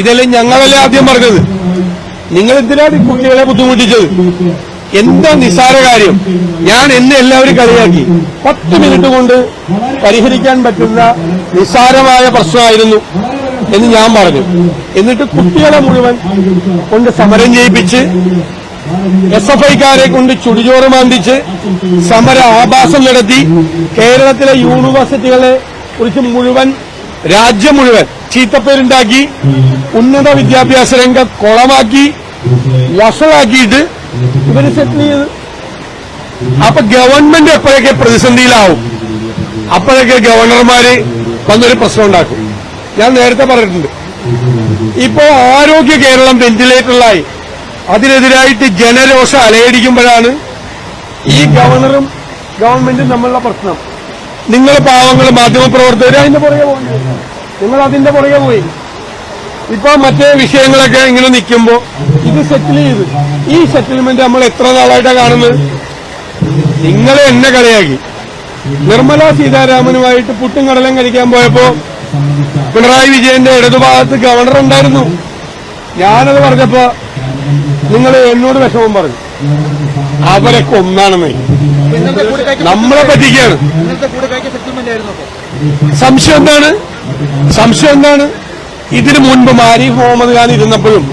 ഇതെല്ലാം ഞങ്ങളല്ലേ ആദ്യം പറഞ്ഞത്? നിങ്ങൾ എന്തിനാണ് ഈ കുട്ടികളെ ബുദ്ധിമുട്ടിച്ചത്? എന്താ നിസ്സാര കാര്യം? ഞാൻ എന്നെ എല്ലാവരും കളിയാക്കി. പത്ത് മിനിറ്റ് കൊണ്ട് പരിഹരിക്കാൻ പറ്റുന്ന നിസ്സാരമായ പ്രശ്നമായിരുന്നു എന്ന് ഞാൻ പറഞ്ഞു. എന്നിട്ട് കുട്ടികളെ മുഴുവൻ കൊണ്ട് സമരം ചെയ്യിപ്പിച്ച് എസ് എഫ് ഐക്കാരെ കൊണ്ട് ചുടിചോറ് മാന്തിച്ച് സമര ആഭാസം നടത്തി കേരളത്തിലെ യൂണിവേഴ്സിറ്റികളെ കുറിച്ച് മുഴുവൻ രാജ്യം മുഴുവൻ ചീത്തപ്പേരുണ്ടാക്കി ഉന്നത വിദ്യാഭ്യാസ രംഗം കുളമാക്കി വഷളാക്കിയിട്ട് ഇവർ സെറ്റിൽ ചെയ്ത്. അപ്പൊ ഗവൺമെന്റ് എപ്പോഴൊക്കെ പ്രതിസന്ധിയിലാവും? അപ്പോഴൊക്കെ ഗവർണർമാര് വന്നൊരു പ്രശ്നം ഉണ്ടാക്കും. ഞാൻ നേരത്തെ പറഞ്ഞിട്ടുണ്ട്. ഇപ്പോ ആരോഗ്യ കേരളം വെന്റിലേറ്ററിലായി അതിനെതിരായിട്ട് ജനരോഷം അലയടിക്കുമ്പോഴാണ് ഈ ഗവർണറും ഗവൺമെന്റും തമ്മിലുള്ള പ്രശ്നം. നിങ്ങൾ പാവങ്ങൾ മാധ്യമപ്രവർത്തകർ അതിന്റെ പുറകെ പോയി നിങ്ങൾ അതിന്റെ പുറകെ പോയി. ഇപ്പൊ മറ്റേ വിഷയങ്ങളൊക്കെ ഇങ്ങനെ നിൽക്കുമ്പോ ഇത് സെറ്റിൽ ചെയ്ത്. ഈ സെറ്റിൽമെന്റ് നമ്മൾ എത്ര നാളായിട്ടാണ് കാണുന്നത്? നിങ്ങളെ എന്നെ കളിയാക്കി. നിർമ്മല സീതാരാമനുമായിട്ട് പുട്ടും കടലും കഴിക്കാൻ പോയപ്പോ പിണറായി വിജയന്റെ ഇടതുഭാഗത്ത് ഗവർണർ ഉണ്ടായിരുന്നു. ഞാനത് പറഞ്ഞപ്പോ നിങ്ങൾ എന്നോട് വിഷമം പറഞ്ഞു അവരൊക്കെ ഒന്നാണെന്ന് നമ്മളെ പറ്റിക്കാണ്. സംശയം എന്താണ്? സംശയം എന്താണ്? ഇതിനു മുൻപ് മാരി മുഹമ്മദ് ഖാൻ ഇരുന്നപ്പോഴും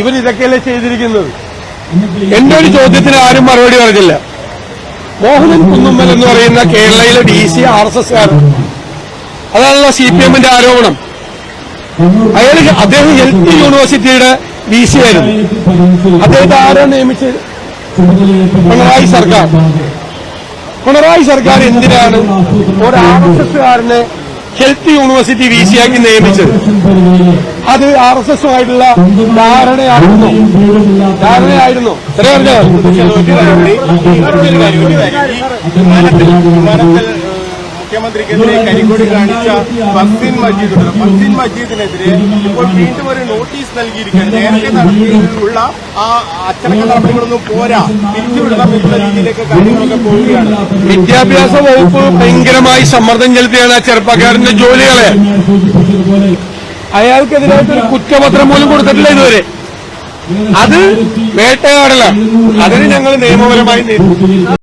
ഇവർ ഇതൊക്കെയല്ലേ ചെയ്തിരിക്കുന്നത്? എന്റെ ഒരു ചോദ്യത്തിന് ആരും മറുപടി പറഞ്ഞില്ല. മോഹനൻ കുന്നുമ്മൽ എന്ന് പറയുന്ന കേരളയിലെ D C R S S അതാണല്ലോ സി പി എമ്മിന്റെ ആരോപണം. അയാൾ അദ്ദേഹം ഹെൽത്ത് യൂണിവേഴ്സിറ്റിയുടെ വി സി ആയിരുന്നു അദ്ദേഹത്തെ ആരോ നിയമിച്ചത് പിണറായി സർക്കാർ പിണറായി സർക്കാർ എന്തിനാണ് ഒരു ആർ എസ് എസ്സുകാരനെ ഹെൽത്ത് യൂണിവേഴ്സിറ്റി വി സി ആക്കി നിയമിച്ചത് അത് ആർ എസ് എസുമായിട്ടുള്ള ധാരണയായിരുന്നു ധാരണയായിരുന്നു ഇത്രയും വിമാനത്തിൽ വിമാനത്തിൽ മുഖ്യമന്ത്രിക്കെതിരെ കരിങ്കൊടി കാണിച്ച ഫസീൻ മജീദ്. ഫക്സിൻ മജീദിനെതിരെ ഇപ്പോൾ വീണ്ടും ഒരു നോട്ടീസ് നൽകിയിരിക്കുകയാണ്. നേരത്തെ നടത്തിയിട്ടുള്ള ആ അച്ചടക്ക നടപടികളൊന്നും പോരാ. പിരിച്ചുവിടണം എന്നുള്ള രീതിയിലേക്ക് കാര്യങ്ങളൊക്കെ പോവുകയാണ്. വിദ്യാഭ്യാസ വകുപ്പ് ഭയങ്കരമായി സമ്മർദ്ദം ചെലുത്തിയാണ് ആ ചെറുപ്പക്കാരന്റെ ജോലികളെ. അയാൾക്കെതിരായിട്ട് ഒരു കുറ്റപത്രം പോലും കൊടുത്തിട്ടില്ല ഇതുവരെ. അത് വേട്ടയാടലാണ്. അതിന് ഞങ്ങൾ നിയമപരമായി നേരിടും